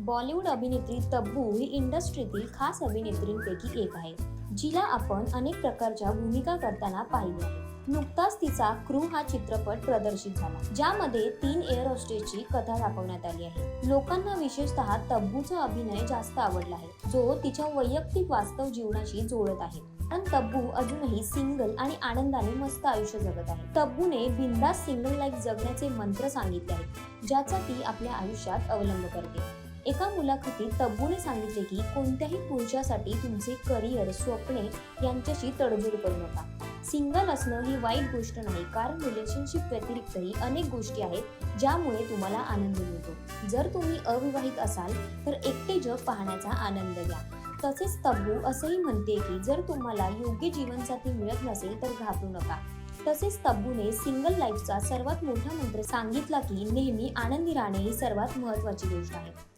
बॉलिवूड अभिनेत्री तब्बू ही इंडस्ट्रीतील खास अभिनेत्रींपैकी एक आहे जिला आपण अनेक प्रकारच्या भूमिका करताना पाहिली आहे. नुकताच तिचा क्रू हा चित्रपट प्रदर्शित झाला ज्यामध्ये तीन एअर होस्टेसची कथा दाखवण्यात आली आहे. लोकांना विशेषतः तब्बूचा अभिनय जास्त आवडला आहे जो तिच्या वैयक्तिक वास्तव जीवनाशी जोडत आहे. पण तब्बू अजूनही सिंगल आणि आनंदाने मस्त आयुष्य जगत आहे. तब्बूने बिंदास सिंगल लाईफ जगण्याचे मंत्र सांगितले आहे ज्याचा ती आपल्या आयुष्यात अवलंब करते. एका मुलाखतीत तब्बूने सांगितले की कोणत्याही पुरुषासाठी तुमचे करिअर स्वप्ने यांच्याशी तडजोड करू नका. सिंगल असणं ही वाईट गोष्ट नाही कारण रिलेशनशिप व्यतिरिक्तही अनेक गोष्टी आहेत ज्यामुळे तुम्हाला आनंद मिळतो. जर तुम्ही अविवाहित असाल तर एकटे जग पाहण्याचा आनंद घ्या. तसेच तब्बू असंही म्हणते की जर तुम्हाला योग्य जीवनसाथी मिळत नसेल तर घाबरू नका. तसेच तब्बूने सिंगल लाईफचा सर्वात मोठा मंत्र सांगितला की नेहमी आनंदी राहणे ही सर्वात महत्वाची गोष्ट आहे.